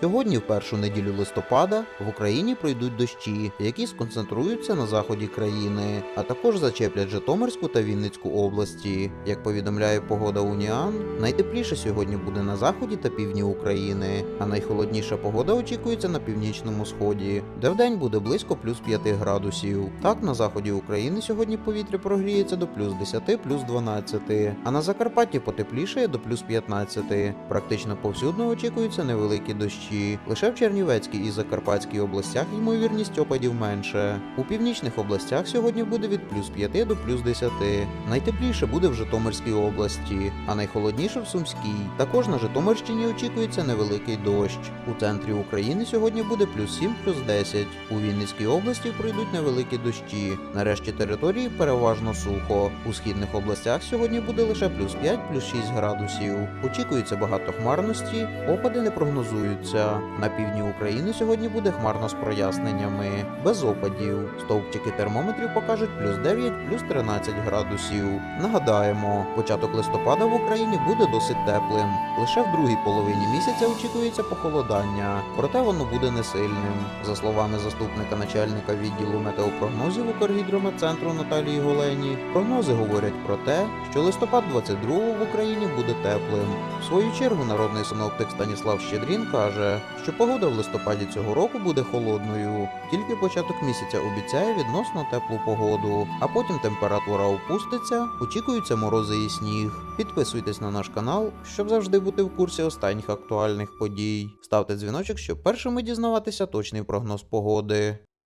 Сьогодні, в першу неділю листопада, в Україні пройдуть дощі, які сконцентруються на заході країни, а також зачеплять Житомирську та Вінницьку області. Як повідомляє погода Уніан, найтепліше сьогодні буде на заході та півдні України, а найхолодніша погода очікується на північному сході, де вдень буде близько плюс 5 градусів. Так, на заході України сьогодні повітря прогріється до плюс 10, плюс 12, а на Закарпатті потеплішає до плюс 15. Практично повсюдно очікуються невеликі дощі. Лише в Чернівецькій і Закарпатській областях ймовірність опадів менше. У північних областях сьогодні буде від плюс 5 до плюс 10. Найтепліше буде в Житомирській області, а найхолодніше в Сумській. Також на Житомирщині очікується невеликий дощ. У центрі України сьогодні буде плюс 7, плюс 10. У Вінницькій області пройдуть невеликі дощі. На решті території переважно сухо. У східних областях сьогодні буде лише плюс 5, плюс 6 градусів. Очікується багато хмарності, опади не прогнозуються. На півдні України сьогодні буде хмарно з проясненнями, без опадів. Стовпчики термометрів покажуть плюс 9, плюс 13 градусів. Нагадаємо, початок листопада в Україні буде досить теплим. Лише в другій половині місяця очікується похолодання, проте воно буде не сильним. За словами заступника начальника відділу метеопрогнозів Укргідрометцентру Наталії Голені, прогнози говорять про те, що листопад 22-го в Україні буде теплим. В свою чергу народний синоптик Станіслав Щедрін каже, що погода в листопаді цього року буде холодною. Тільки початок місяця обіцяє відносно теплу погоду, а потім температура опуститься, очікуються морози і сніг. Підписуйтесь на наш канал, щоб завжди бути в курсі останніх актуальних подій. Ставте дзвіночок, щоб першими дізнаватися точний прогноз погоди.